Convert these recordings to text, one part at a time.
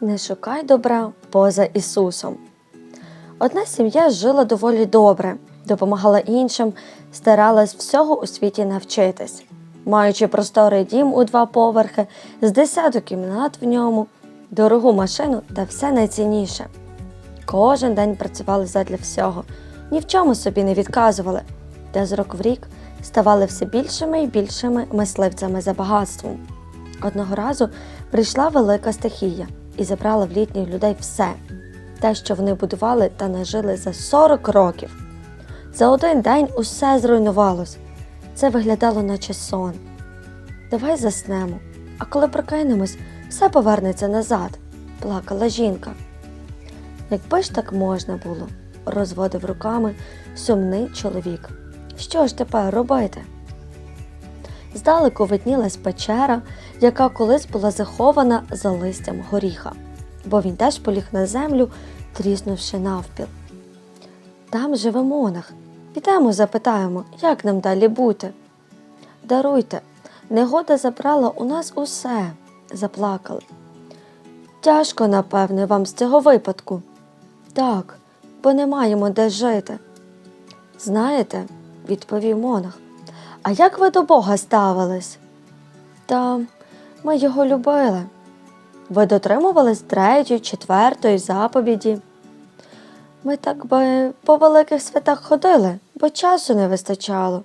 Не шукай добра поза Ісусом. Одна сім'я жила доволі добре, допомагала іншим, старалась всього у світі навчитись. Маючи просторий дім у два поверхи, з десяток кімнат в ньому, дорогу машину та все найцінніше. Кожен день працювали задля всього, ні в чому собі не відказували, та з рок в рік ставали все більшими і більшими мисливцями за багатством. Одного разу прийшла велика стихія і забрала в літніх людей все, те, що вони будували та нажили за 40 років. За один день усе зруйнувалось. Це виглядало наче сон. Давай заснемо, а коли прокинемось, все повернеться назад, плакала жінка. Якби ж так можна було, розводив руками сумний чоловік. Що ж тепер робити? Здалеку виднілась печера, яка колись була захована за листям горіха, бо він теж поліг на землю, тріснувши навпіл. Там живе монах. Підемо, запитаємо, як нам далі бути. Даруйте, негода забрала у нас усе, заплакали. Тяжко, напевне, вам з цього випадку. Так, бо не маємо де жити. Знаєте, відповів монах, а як ви до Бога ставились? Та ми його любили. Ви дотримувались третьої, четвертої заповіді. Ми так би по великих святах ходили, бо часу не вистачало.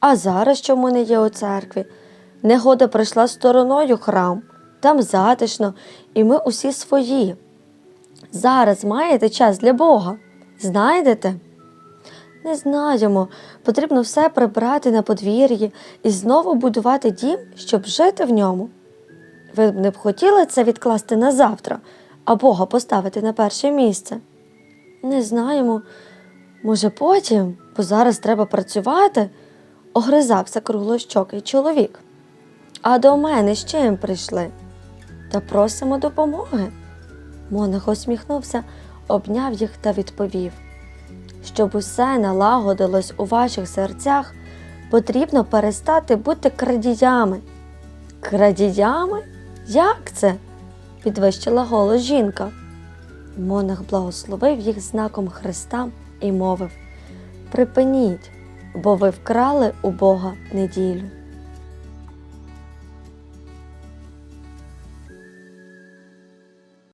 А зараз чому не є у церкві? Негода прийшла стороною храм, там затишно, і ми усі свої. Зараз маєте час для Бога. Знайдете? Не знаємо. Потрібно все прибрати на подвір'ї і знову будувати дім, щоб жити в ньому. Ви б не б хотіли це відкласти на завтра, а Бога поставити на перше місце? Не знаємо. Може, потім, бо зараз треба працювати, огризався круглощокий чоловік. А до мене з чим прийшли? Та просимо допомоги. Монах усміхнувся, обняв їх та відповів: щоб усе налагодилось у ваших серцях, потрібно перестати бути крадіями. Крадіями? Як це? підвищила голос жінка. Монах благословив їх знаком Христа і мовив: Припиніть, бо ви вкрали у Бога неділю.